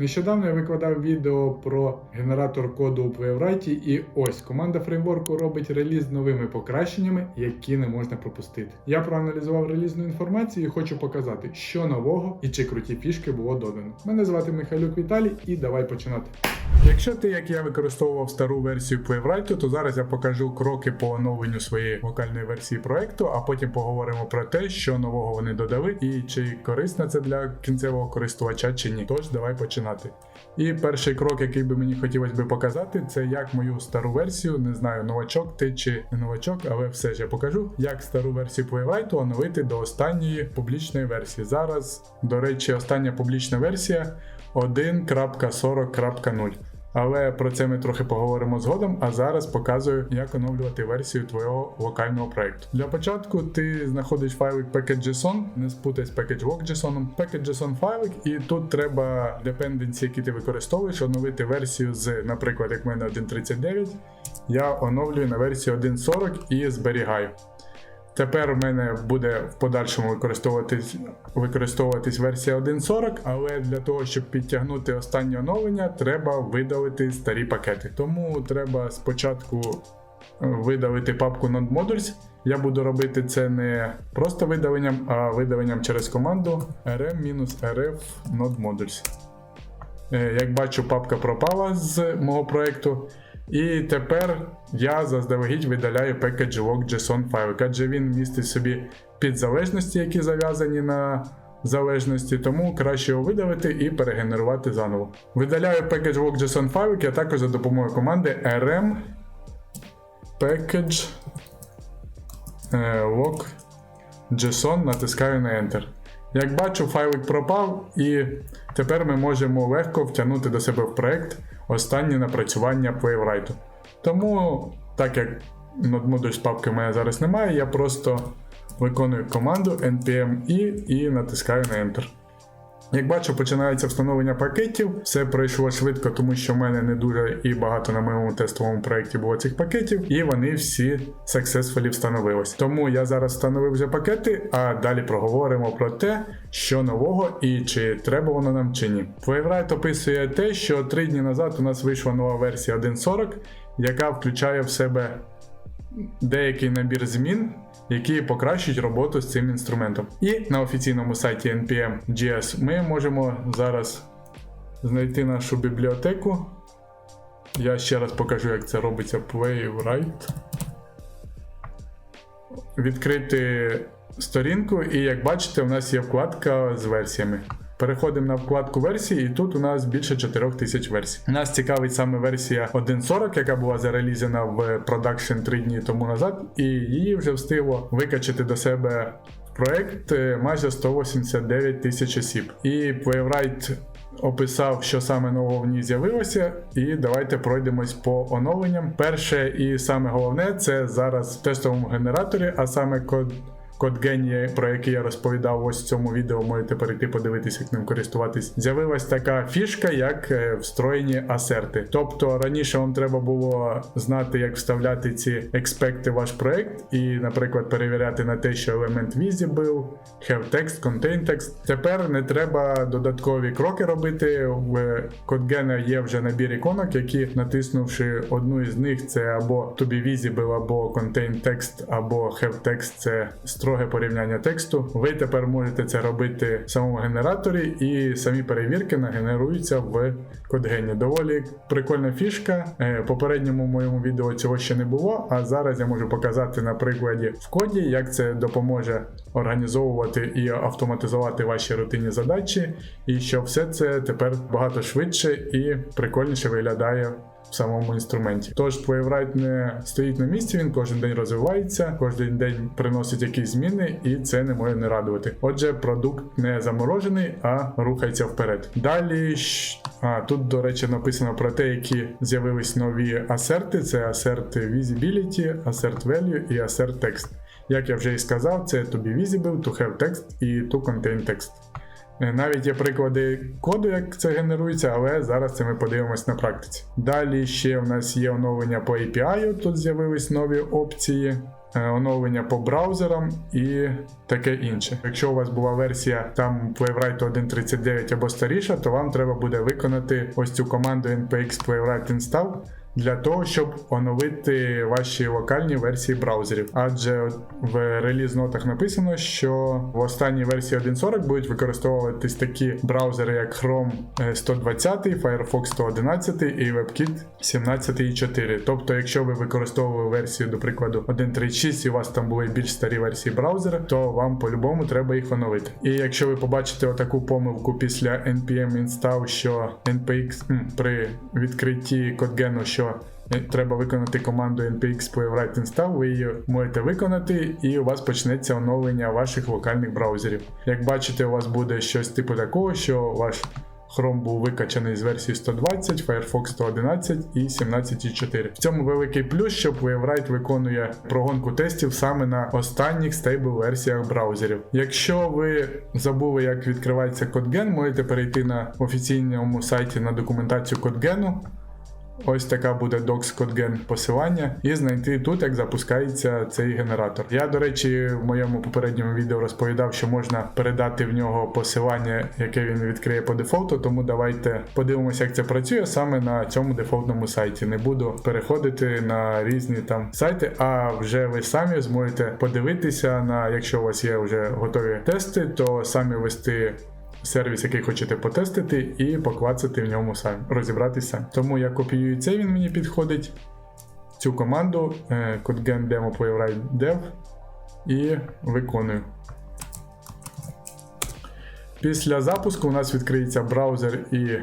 Нещодавно я викладав відео про генератор коду у Playwright, і ось команда фреймворку робить реліз новими покращеннями, які не можна пропустити. Я проаналізував релізну інформацію і хочу показати, що нового і чи круті фішки було додано. Мене звати Михайлюк Віталій, і давай починати. Якщо ти, як я, використовував стару версію Playwright, то зараз я покажу кроки по оновленню своєї вокальної версії проекту, а потім поговоримо про те, що нового вони додали і чи корисно це для кінцевого користувача чи ні. Тож давай починати. І перший крок, який би мені хотілося би показати, це як мою стару версію, не знаю, новачок ти чи не новачок, але все ж я покажу, як стару версію Playwright оновити до останньої публічної версії. Зараз, до речі, остання публічна версія 1.40.0. Але про це ми трохи поговоримо згодом, а зараз показую, як оновлювати версію твого локального проекту. Для початку ти знаходиш файлик package.json, не спутай з package.walk.json, package.json файлик, і тут треба dependency, які ти використовуєш, оновити версію з, наприклад, як в мене 1.39, я оновлюю на версію 1.40 і зберігаю. Тепер у мене буде в подальшому використовуватись, використовуватись версія 1.40, але для того, щоб підтягнути останнє оновлення, треба видалити старі пакети. Тому треба спочатку е, видалити папку NodeModules. Я буду робити це не просто видаленням, а видаленням через команду rm-rf NodeModules. Е, Як бачу, папка пропала з мого проекту. І тепер я заздалегідь видаляю package.json файл, адже він містить собі підзалежності, які зав'язані на залежності, тому краще його видалити і перегенерувати заново. Видаляю package.json файлик я також за допомогою команди rm package е, log.json натискаю на Enter. Як бачу, файлик пропав, і тепер ми можемо легко втягнути до себе в проект останнє напрацювання плейврайту. Тому, так як нодмодуль з папки в мене зараз немає, я просто виконую команду npm-i і натискаю на Enter. Як бачу, починається встановлення пакетів. Все пройшло швидко, тому що в мене не дуже і багато на моєму тестовому проєкті було цих пакетів, і вони всі successfully встановились. Тому я зараз встановив вже пакети, а далі проговоримо про те, що нового і чи треба воно нам чи ні. Playwright описує те, що три дні назад у нас вийшла нова версія 1.40, яка включає в себе деякий набір змін, які покращують роботу з цим інструментом. І на офіційному сайті npm.js ми можемо зараз знайти нашу бібліотеку. Я ще раз покажу, як це робиться Playwright. Відкрити сторінку, і як бачите, у нас є вкладка з версіями. Переходимо на вкладку версії, і тут у нас більше 4000 версій. Нас цікавить саме версія 1.40, яка була зарелізена в продакшн 3 дні тому назад, і її вже встигло викачати до себе в проект е, майже 189 тисяч осіб. І Playwright описав, що саме нового в ній з'явилося, і давайте пройдемось по оновленням. Перше і саме головне це зараз в тестовому генераторі, а саме код. Код генія, про який я розповідав ось в цьому відео, можете перейти подивитися, як ним користуватись. З'явилась така фішка, як е, встроєні асерти. Тобто раніше вам треба було знати, як вставляти ці експекти в ваш проект, і, наприклад, перевіряти на те, що елемент visible, have text, contain text. Тепер не треба додаткові кроки робити. В CodeGenner є вже набір іконок, які натиснувши одну із них, це або to be visible, або contain text, або have text це строге порівняння тексту. Ви тепер можете це робити в самому генераторі, і самі перевірки нагенеруються в CodeGen. Доволі прикольна фішка. Е, В попередньому моєму відео цього ще не було, а зараз я можу показати на прикладі в коді, як це допоможе організовувати і автоматизувати ваші рутинні задачі, і що все це тепер багато швидше і прикольніше виглядає в самому інструменті. Тож Playwright не стоїть на місці, він кожен день розвивається, кожен день приносить якісь зміни, і це не може не радувати. Отже, продукт не заморожений, а рухається вперед. Далі а, тут, до речі, написано про те, які з'явились нові асерти: це assert visibility, assert value і assert text. Як я вже і сказав, це to be visible, to have text і to contain text. Е, Навіть є приклади коду, як це генерується, але зараз це ми подивимось на практиці. Далі ще в нас є оновлення по API, тут з'явились нові опції. е, оновлення по браузерам і таке інше. Якщо у вас була версія там Playwright 1.39 або старіша, то вам треба буде виконати ось цю команду npx playwright install для того, щоб оновити ваші локальні версії браузерів. Адже в реліз нотах написано, що в останній версії 1.40 будуть використовуватись такі браузери, як Chrome е, 120, Firefox 111 і WebKit 17.4. Тобто, якщо ви використовували версію, до прикладу, 1.36 і у вас там були більш старі версії браузера, то вам по-любому треба їх оновити. І якщо ви побачите отаку помилку після npm install, що npx м, при відкритті кодгену, що е, треба виконати команду npx playwright install, ви її можете виконати, і у вас почнеться оновлення ваших локальних браузерів. Як бачите, у вас буде щось типу такого, що ваш Chrome був викачаний з версії 120, Firefox 111 і 17.4. В цьому великий плюс, що Playwright виконує прогонку тестів саме на останніх стейбл версіях браузерів. Якщо ви забули, як відкривається CodeGen, можете перейти на офіційному сайті на документацію CodeGen. Ось така буде docs.codegen посилання, і знайти тут, як запускається цей генератор. Я, до речі, в моєму попередньому відео розповідав, що можна передати в нього посилання, яке він відкриє по дефолту. Тому давайте подивимося, як це працює саме на цьому дефолтному сайті. Не буду переходити на різні там сайти, а вже ви самі зможете подивитися на, якщо у вас є вже готові тести, то самі вести сервіс, який хочете потестити, і поклацати в ньому самі, розібратися. Тому я копіюю цей, він мені підходить. Цю команду е, CodeGen Demo Playwright Dev і виконую. Після запуску у нас відкриється браузер і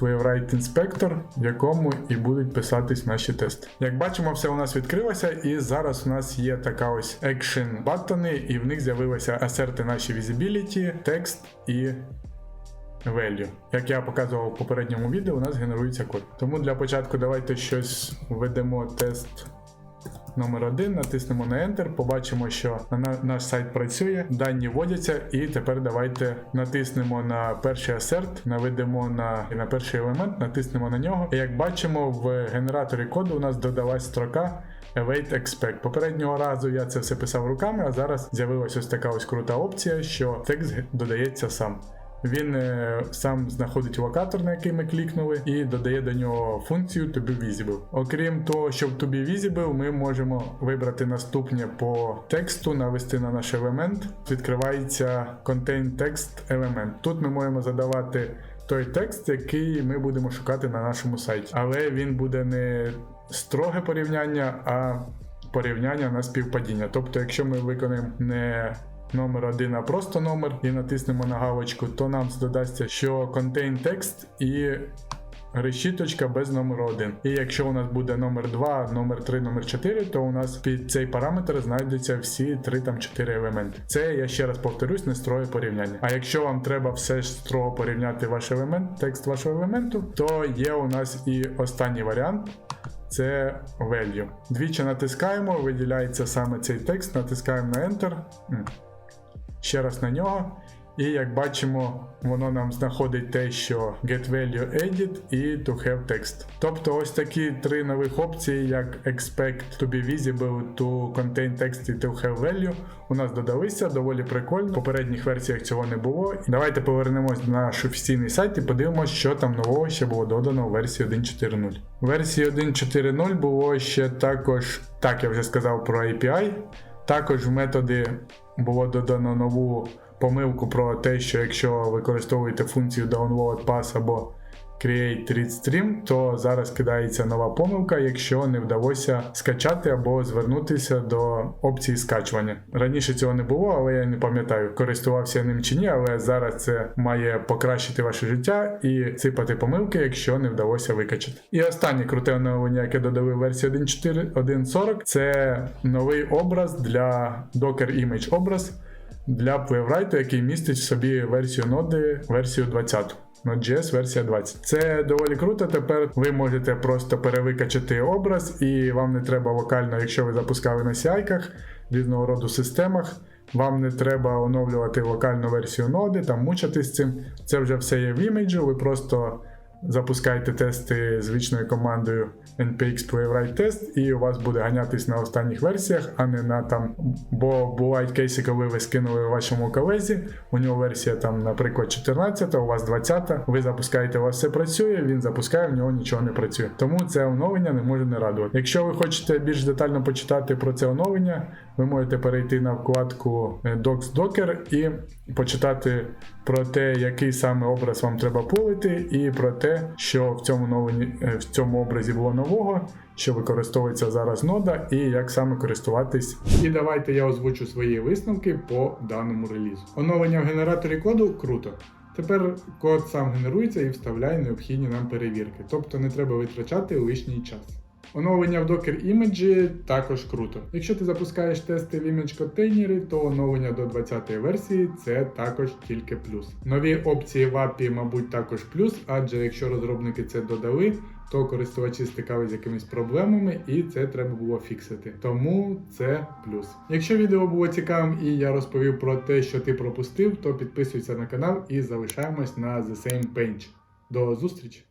Playwright Inspector, в якому і будуть писатись наші тести. Як бачимо, все у нас відкрилося, і зараз у нас є така ось Action баттони, і в них з'явилися асерти наші Visibility, текст і value. Як я показував в попередньому відео, у нас генерується код. Тому для початку давайте щось введемо тест. Номер 1, натиснемо на Enter, побачимо, що на наш сайт працює, дані вводяться, і тепер давайте натиснемо на перший асерт, наведемо на, на перший елемент, натиснемо на нього. І як бачимо, в генераторі коду у нас додалась строка Await Expect. Попереднього разу я це все писав руками, а зараз з'явилася ось така ось крута опція, що текст додається сам. Він е, сам знаходить локатор, на який ми клікнули, і додає до нього функцію to be visible. Окрім того, щоб to be visible, ми можемо вибрати наступне по тексту, навести на наш елемент. Відкривається contain text елемент. Тут ми можемо задавати той текст, який ми будемо шукати на нашому сайті. Але він буде не строге порівняння, а порівняння на співпадіння. Тобто, якщо ми виконаємо не номер 1, а просто номер і натиснемо на галочку, то нам додасться, що contain text і решіточка без номеру 1. І якщо у нас буде номер 2, номер 3, номер 4, то у нас під цей параметр знайдуться всі 3 там 4 елементи. Це я ще раз повторюсь, не строє порівняння. А якщо вам треба все ж строго порівняти ваш елемент, текст вашого елементу, то є у нас і останній варіант. Це value. Двічі натискаємо, виділяється саме цей текст, натискаємо на Enter. Ще раз на нього. І як бачимо, воно нам знаходить те, що get value edit і to have text. Тобто ось такі три нових опції, як expect to be visible, to contain text і to have value, у нас додалися доволі прикольно. В попередніх версіях цього не було. Давайте повернемось на наш офіційний сайт і подивимося, що там нового ще було додано у версії 1.4.0. В версії 1.4.0 було ще також, так я вже сказав про API. Також методи було додано нову помилку про те, що якщо використовуєте функцію download pass або create read stream, то зараз кидається нова помилка, якщо не вдалося скачати або звернутися до опції скачування. Раніше цього не було, але я не пам'ятаю, користувався ним чи ні, але зараз це має покращити ваше життя і сипати помилки, якщо не вдалося викачати. І останнє круте оновлення, яке додали в версії 1.4 1.40, це новий образ для Docker Image образ для Playwright, який містить в собі версію ноди, версію 20. Node.js версія 20. Це доволі круто. Тепер ви можете просто перевикачати образ, і вам не треба локально, якщо ви запускали на CI-ках, різного роду системах. Вам не треба оновлювати локальну версію ноди, там мучатись цим. Це вже все є в іміджу, ви просто запускайте тести з вічною командою npx Playwright Test, і у вас буде ганятись на останніх версіях, а не на там. Бо бувають кейси, коли ви скинули вашому колезі, у нього версія там, наприклад, 14, у вас 20, ви запускаєте, у вас все працює, він запускає, в нього нічого не працює. Тому це оновлення не може не радувати. Якщо ви хочете більш детально почитати про це оновлення, ви можете перейти на вкладку е, Docs Docker і почитати про те, який саме образ вам треба пулити, і про те, що в цьому новині, е, в цьому образі було нового, що використовується зараз нода, і як саме користуватись. І давайте я озвучу свої висновки по даному релізу. Оновлення в генераторі коду круто. Тепер код сам генерується і вставляє необхідні нам перевірки, тобто не треба витрачати лишній час. Оновлення в Docker іміджі також круто. Якщо ти запускаєш тести в імідж контейнері, то оновлення до 20-ї версії це також тільки плюс. Нові опції в API, мабуть, також плюс, адже якщо розробники це додали, то користувачі стикались з якимись проблемами, і це треба було фіксити. Тому це плюс. Якщо відео було цікавим і я розповів про те, що ти пропустив, то підписуйся на канал і залишаємось на The Same Page. До зустрічі!